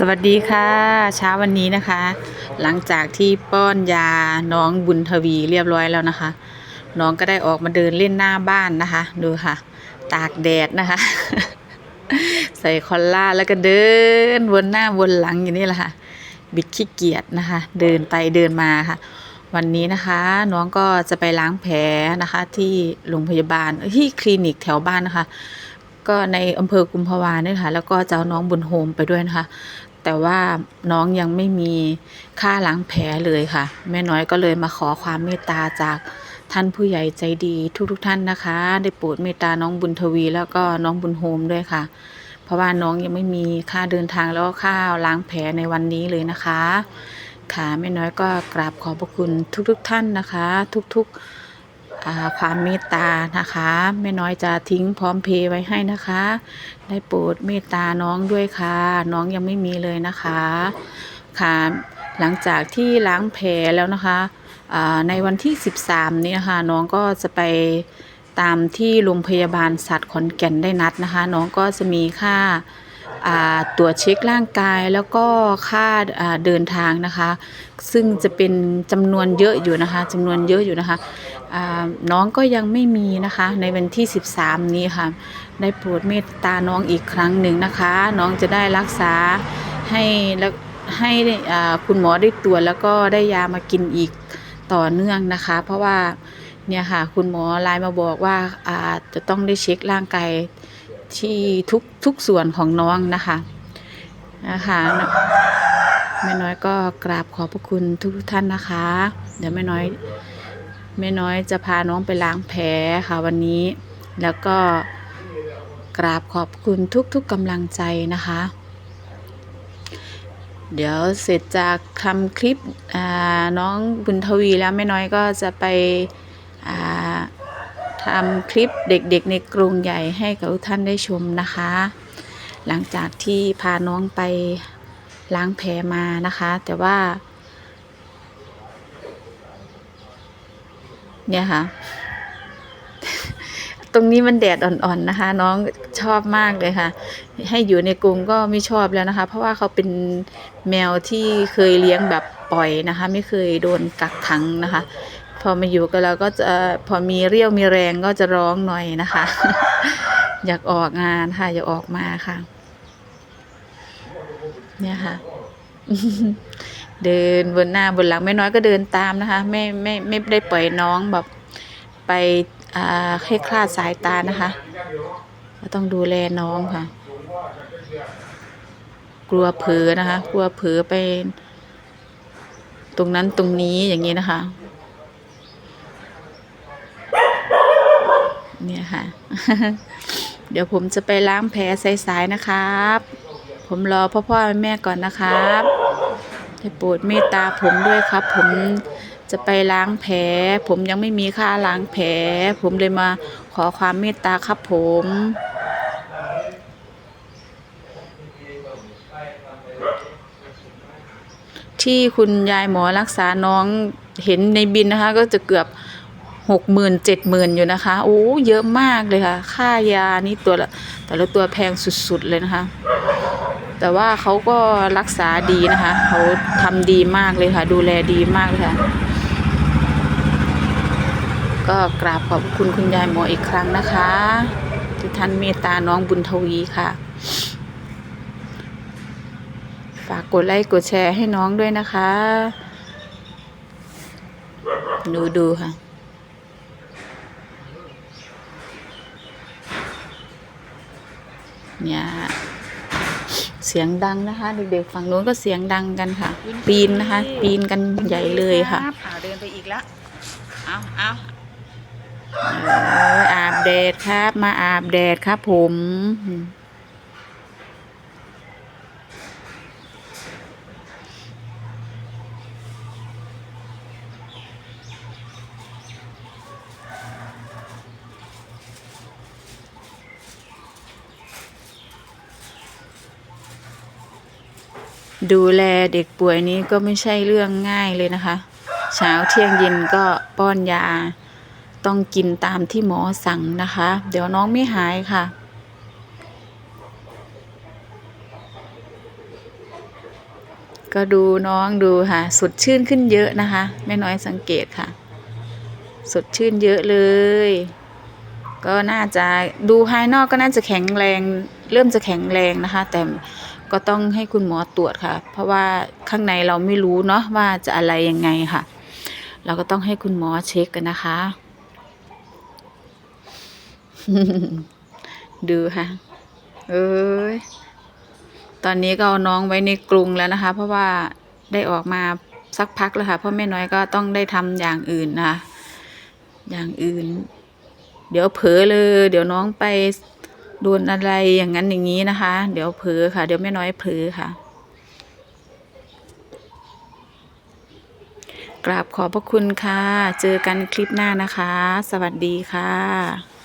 สวัสดีค่ะ เช้าวันนี้นะคะ หลังจากที่ป้อนยาน้องบุญทวีเรียบร้อยแล้วนะคะ น้องก็ได้ออกมาเดินเล่นหน้าบ้านนะคะ ดูค่ะ ตากแดดนะคะ ใส่คอลล่าแล้วก็เดินวนหน้าวนหลังอย่างนี้แหละค่ะ บิดขี้เกียจนะคะ เดินไปเดินมาค่ะ วันนี้นะคะ น้องก็จะไปล้างแผลนะคะ ที่โรงพยาบาลที่คลินิกแถวบ้านนะคะก็ในอำเภอกุมภาวาเนี่ยค่ะ แล้วก็จะเอาน้องบุญโฮมไปด้วยนะคะ แต่ว่าน้องยังไม่มีค่าล้างแผลเลยค่ะ แม่น้อยก็เลยมาขอความเมตตาจากท่านผู้ใหญ่ใจดีทุกๆทท่านนะคะ ได้โปรดเมตตาน้องบุญทวีแล้วก็น้องบุญโฮมด้วยค่ะ เพราะว่าน้องยังไม่มีค่าเดินทางแล้วก็ค่าล้างแผลในวันนี้เลยนะคะ ค่ะแม่น้อยก็กราบขอบพระคุณทุกๆทท่านนะคะ ทุกๆ ความเมตตานะคะแม่น้อยจะทิ้งพร้อมเพย์ไว้ให้นะคะ ได้โปรดเมตตาน้องด้วยค่ะ น้องยังไม่มีเลยนะคะค่ะหลังจากที่ล้างแผลแล้วนะคะในวันที่ 13 นี้นะคะน้องก็จะไปตามที่โรงพยาบาลสัตว์ขอนแก่นได้นัดนะคะ น้องก็จะมีค่า ตรวจเช็คร่างกายแล้วก็ค่าเดินทางนะคะ ซึ่งจะเป็นจำนวนเยอะอยู่นะคะจำนวนเยอะอยู่นะคะน้องก็ยังไม่มีนะคะ ในวันที่ 13 นี้ค่ะ ได้โปรดเมตตาน้องอีกครั้งหนึ่งนะคะ น้องจะได้รักษาให้แล้วให้คุณหมอได้ตรวจแล้วก็ได้ยามากินอีกต่อเนื่องนะคะ เพราะว่าเนี่ยค่ะคุณหมอไลน์มาบอกว่าอ่าจะต้องได้เช็คร่างกาย ที่ทุกทุกส่วนของน้องนะคะนะคะแม่น้อยก็กราบขอบพระคุณทุกท่านนะคะ เดี๋ยวแม่น้อยแม่น้อยจะพาน้องไปล้างแผลค่ะวันนี้ แล้วก็กราบขอบคุณทุกๆกำลังใจนะคะ เดี๋ยวเสร็จจากทำคลิปอ่าน้องบุญทวีแล้วแม่น้อยก็จะไปอ่า ทำคลิปเด็กๆในกรุงใหญ่ให้กับทุกท่านได้ชมนะคะ หลังจากที่พาน้องไปล้างแผลมานะคะ แต่ว่า เนี่ยค่ะ ตรงนี้มันแดดอ่อนๆนะคะ น้องชอบมากเลยค่ะ ให้อยู่ในกรงก็ไม่ชอบแล้วนะคะ เพราะว่าเขาเป็นแมวที่เคยเลี้ยงแบบปล่อยนะคะ ไม่เคยโดนกักขังนะคะ พอมาอยู่กับเราก็จะพอมีเรี่ยวมีแรงก็จะร้องหน่อยนะคะ อยากออกงานค่ะ อยากออกมาค่ะ เนี่ยค่ะ เดินบนหน้าบนหลังไม่น้อยก็เดินตามนะคะ ไม่ไม่ไม่ได้ปล่อยน้องแบบไปอ่าให้คลาดสายตานะคะก็ต้องดูแลน้องค่ะ กลัวเผลอนะคะ กลัวเผลอไป ตรงนั้นตรงนี้อย่างนี้นะคะ เนี่ยค่ะ เดี๋ยวผมจะไปล้างแผลสายๆนะครับ ผมรอพ่อพ่อแม่ก่อนนะครับให้โปรดเมตตาผมด้วยครับ ผมจะไปล้างแผล ผมยังไม่มีค่าล้างแผล ผมเลยมาขอความเมตตาครับผมที่คุณยายหมอรักษาน้องเห็นในบินนะคะ ก็จะเกือบ หกหมื่นเจ็ดหมื่นอยู่นะคะ โอ้เยอะมากเลยค่ะ ค่ายานี่ตัวละแต่ละตัวแพงสุดๆเลยนะคะ แต่ว่าเขาก็รักษาดีนะคะเขาทำดีมากเลยค่ะ ดูแลดีมากเลยค่ะ ก็กราบขอบคุณคุณยายหมออีกครั้งนะคะที่ท่านเมตตาน้องบุญทวีค่ะ ฝากกดไลค์กดแชร์ให้น้องด้วยนะคะ ดูดูค่ะ เนี่ยเสียงดังนะคะ เด็กๆฝั่งโน้นก็เสียงดังกันค่ะ ปีนนะคะ ปีนกันใหญ่เลยค่ะอ่าเดินไปอีกแล้วเอาเอาเอออาบแดดครับ มาอาบแดดครับผม ดูแลเด็กป่วยนี้ก็ไม่ใช่เรื่องง่ายเลยนะคะ เช้าเที่ยงเย็นก็ป้อนยา ต้องกินตามที่หมอสั่งนะคะ เดี๋ยวน้องไม่หายค่ะ ก็ดูน้องดูค่ะ สดชื่นขึ้นเยอะนะคะ แม่น้อยสังเกตค่ะ สดชื่นเยอะเลย ก็น่าจะดูภายนอกก็น่าจะแข็งแรง เริ่มจะแข็งแรงนะคะ แต่ ก็ต้องให้คุณหมอตรวจค่ะ เพราะว่าข้างในเราไม่รู้เนาะว่าจะอะไรยังไงค่ะ เราก็ต้องให้คุณหมอเช็คกันนะคะ ดูค่ะ เอ้ยตอนนี้ก็เอาน้องไว้ในกรุงแล้วนะคะ เพราะว่าได้ออกมาสักพักแล้วค่ะ เพราะแม่น้อยก็ต้องได้ทำอย่างอื่นนะคะอย่างอื่น เดี๋ยวเผลอเลย เดี๋ยวน้องไป โดนอะไรอย่างนั้นอย่างนี้นะคะ เดี๋ยวเผลอค่ะ เดี๋ยวแม่น้อยเผลอค่ะ กราบขอบพระคุณค่ะ เจอกันคลิปหน้านะคะ สวัสดีค่ะ